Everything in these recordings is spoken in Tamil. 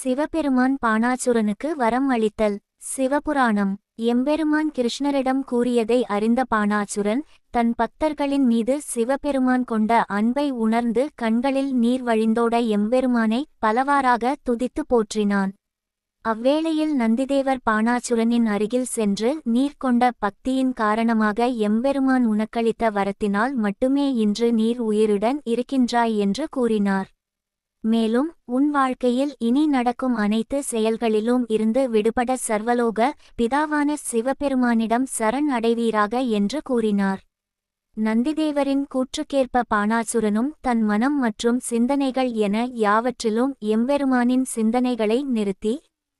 சிவபெருமான் பாணாசுரனுக்கு வரம் அளித்தல். சிவபுராணம். எம்பெருமான் கிருஷ்ணரிடம் கூறியதை அறிந்த பாணாசுரன் தன் பக்தர்களின் மீது சிவபெருமான் கொண்ட அன்பை உணர்ந்து கண்களில் நீர் வழிந்தோட எம்பெருமானை பலவாறாக துதித்து போற்றினான். அவ்வேளையில் நந்திதேவர் பாணாசுரனின் அருகில் சென்று நீர் கொண்ட பக்தியின் காரணமாக எம்பெருமான் உனக்களித்த வரத்தினால் மட்டுமே இன்று நீர் உயிருடன் இருக்கின்றாய் என்று கூறினார். மேலும் உன் வாழ்க்கையில் இனி நடக்கும் அனைத்து செயல்களிலும் இருந்து விடுபட சர்வலோக பிதாவான சிவபெருமானிடம் சரண் அடைவீராக என்று கூறினார். நந்திதேவரின் கூற்றுக்கேற்ப பாணாசுரனும் தன் மனம் மற்றும் சிந்தனைகள் என யாவற்றிலும் எம்பெருமானின் சிந்தனைகளை நிறுத்தி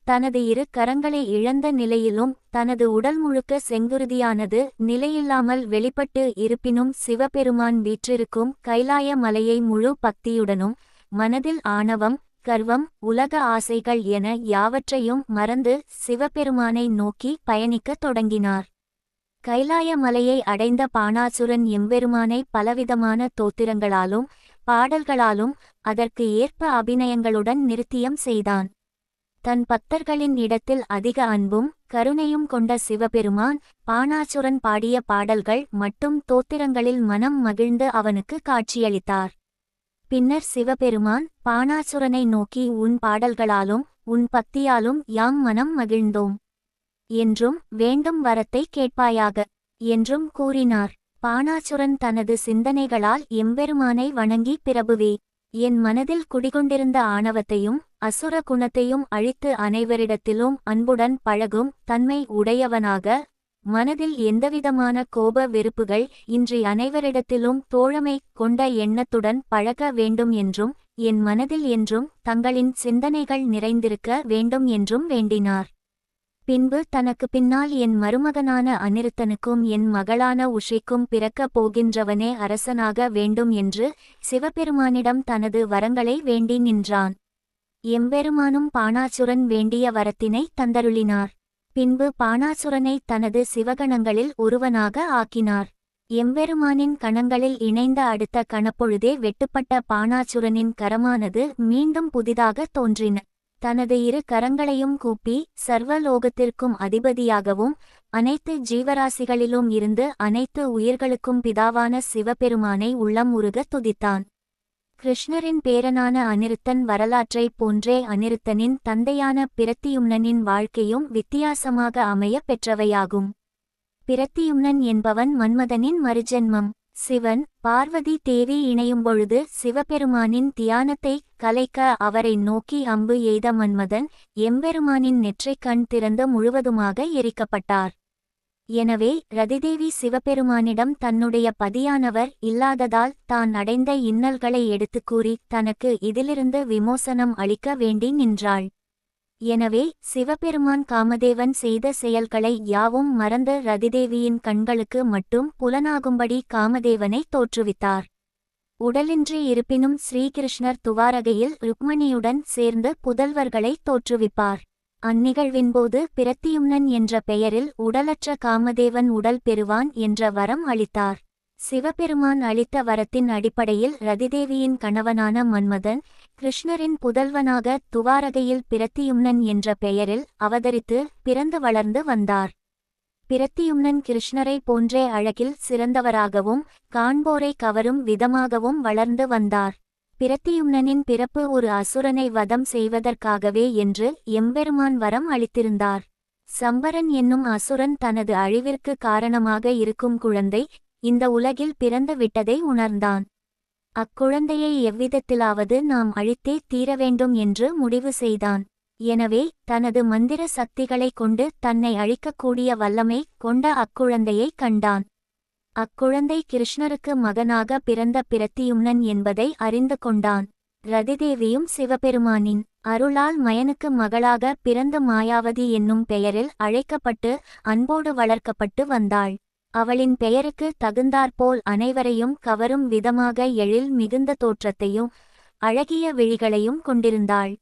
தனது இரு கரங்களை இழந்த நிலையிலும் தனது உடல் முழுக்க செங்குருதியானது நிலையில்லாமல் வெளிப்பட்டு இருப்பினும் சிவபெருமான் வீற்றிருக்கும் கைலாய மலையை முழு பக்தியுடனும் மனதில் ஆணவம் கர்வம் உலக ஆசைகள் என யாவற்றையும் மறந்து சிவபெருமானை நோக்கி பயணிக்கத் தொடங்கினார். கைலாய மலையை அடைந்த பாணாசுரன் எம்பெருமானை பலவிதமான தோத்திரங்களாலும் பாடல்களாலும் அதற்கு ஏற்ப அபிநயங்களுடன் நிறுத்தியம் செய்தான். தன் பக்தர்களின் இடத்தில் அதிக அன்பும் கருணையும் கொண்ட சிவபெருமான் பாணாசுரன் பாடிய பாடல்கள் மட்டும் தோத்திரங்களில் மனம் மகிழ்ந்து அவனுக்கு காட்சியளித்தார். பின்னர் சிவபெருமான் பாணாசுரனை நோக்கி உன் பாடல்களாலும் உன் பக்தியாலும் யாம் மனம் மகிழ்ந்தோம் என்றும் வேண்டும் வரத்தை கேட்பாயாக என்றும் கூறினார். பாணாசுரன் தனது சிந்தனைகளால் எம்பெருமானை வணங்கி பிரபுவே என் மனதில் குடிகொண்டிருந்த ஆணவத்தையும் அசுர குணத்தையும் அழித்து அனைவரிடத்திலும் அன்புடன் பழகும் தன்மை உடையவனாக மனதில் எந்தவிதமான கோப வெறுப்புகள் இன்றி அனைவரிடத்திலும் தோழமை கொண்ட எண்ணத்துடன் பழக வேண்டும் என்றும் என் மனதில் என்றும் தங்களின் சிந்தனைகள் நிறைந்திருக்க வேண்டும் என்றும் வேண்டினார். பின்பு தனக்கு பின்னால் என் மருமகனான அனிருத்தனுக்கும் என் மகளான உஷைக்கும் பிறக்கப் போகின்றவனே அரசனாக வேண்டும் என்று சிவபெருமானிடம் தனது வரங்களை வேண்டி நின்றான். எம்பெருமானும் பாணாசுரன் வேண்டிய வரத்தினை தந்தருளினார். பின்பு பாணாசுரனை தனது சிவகணங்களில் ஒருவனாக ஆக்கினார். எம்பெருமானின் கணங்களில் இணைந்த அடுத்த கணப்பொழுதே வெட்டுப்பட்ட பாணாசுரனின் கரமானது மீண்டும் புதிதாக தோன்றின. தனது இரு கரங்களையும் கூப்பி சர்வலோகத்திற்கும் அதிபதியாகவும் அனைத்து ஜீவராசிகளிலும் இருந்து அனைத்து உயிர்களுக்கும் பிதாவான சிவபெருமானை உள்ளம் உருக துதித்தான். கிருஷ்ணரின் பேரனான அனிருத்தன் வரலாற்றைப் போன்றே அனிருத்தனின் தந்தையான பிரத்தியும்னனின் வாழ்க்கையும் வித்தியாசமாக அமைய பெற்றவையாகும். பிரத்தியும்னன் என்பவன் மன்மதனின் மறுஜென்மம். சிவன் பார்வதி தேவி இணையும் பொழுது சிவபெருமானின் தியானத்தை கலைக்க அவரை நோக்கி அம்பு எய்த மன்மதன் எம்பெருமானின் நெற்றைக் கண் திறந்து முழுவதுமாக எரிக்கப்பட்டார். எனவே ரதிதேவி சிவபெருமானிடம் தன்னுடைய பதியானவர் இல்லாததால் தான் அடைந்த இன்னல்களை எடுத்துக் கூறி தனக்கு இதிலிருந்து விமோசனம் அளிக்க வேண்டி நின்றாள். எனவே சிவபெருமான் காமதேவன் செய்த செயல்களை யாவும் மறந்த ரதிதேவியின் கண்களுக்கு மட்டும் புலனாகும்படி காமதேவனை தோற்றுவித்தார். உடலின்றி இருப்பினும் ஸ்ரீகிருஷ்ணர் துவாரகையில் ருக்மணியுடன் சேர்ந்து புதல்வர்களை தோற்றுவிப்பார். அந்நிகழ்வின்போது பிரத்தியும்னன் என்ற பெயரில் உடலற்ற காமதேவன் உடல் பெறுவான் என்ற வரம் அளித்தார். சிவபெருமான் அளித்த வரத்தின் அடிப்படையில் ரதிதேவியின் கணவனான மன்மதன் கிருஷ்ணரின் புதல்வனாக துவாரகையில் பிரத்தியும்னன் என்ற பெயரில் அவதரித்து பிறந்து வளர்ந்து வந்தார். பிரத்தியும்னன் கிருஷ்ணரை போன்றே அழகில் சிறந்தவராகவும் காண்போரை கவரும் விதமாகவும் வளர்ந்து வந்தார். பிரத்தியும்னனின் பிறப்பு ஒரு அசுரனை வதம் செய்வதற்காகவே என்று எம்பெருமான் வரம் அளித்திருந்தார். சம்பரன் என்னும் அசுரன் தனது அழிவிற்கு காரணமாக இருக்கும் குழந்தை இந்த உலகில் பிறந்து விட்டதை உணர்ந்தான். அக்குழந்தையை எவ்விதத்திலாவது நாம் அழித்தே தீர வேண்டும் என்று முடிவு செய்தான். எனவே தனது மந்திர சக்திகளைக் கொண்டு தன்னை அழிக்கக்கூடிய வல்லமை கொண்ட அக்குழந்தையை கண்டான். அக்குழந்தை கிருஷ்ணருக்கு மகனாக பிறந்த பிரத்தியும்னன் என்பதை அறிந்து கொண்டான். ரதிதேவியும் சிவபெருமானின் அருளால் மயனுக்கு மகளாக பிறந்த மாயாவதி என்னும் பெயரில் அழைக்கப்பட்டு அன்போடு வளர்க்கப்பட்டு வந்தாள். அவளின் பெயருக்கு தகுந்தாற்போல் அனைவரையும் கவரும் விதமாக எழில் மிகுந்த தோற்றத்தையும் அழகிய விழிகளையும் கொண்டிருந்தாள்.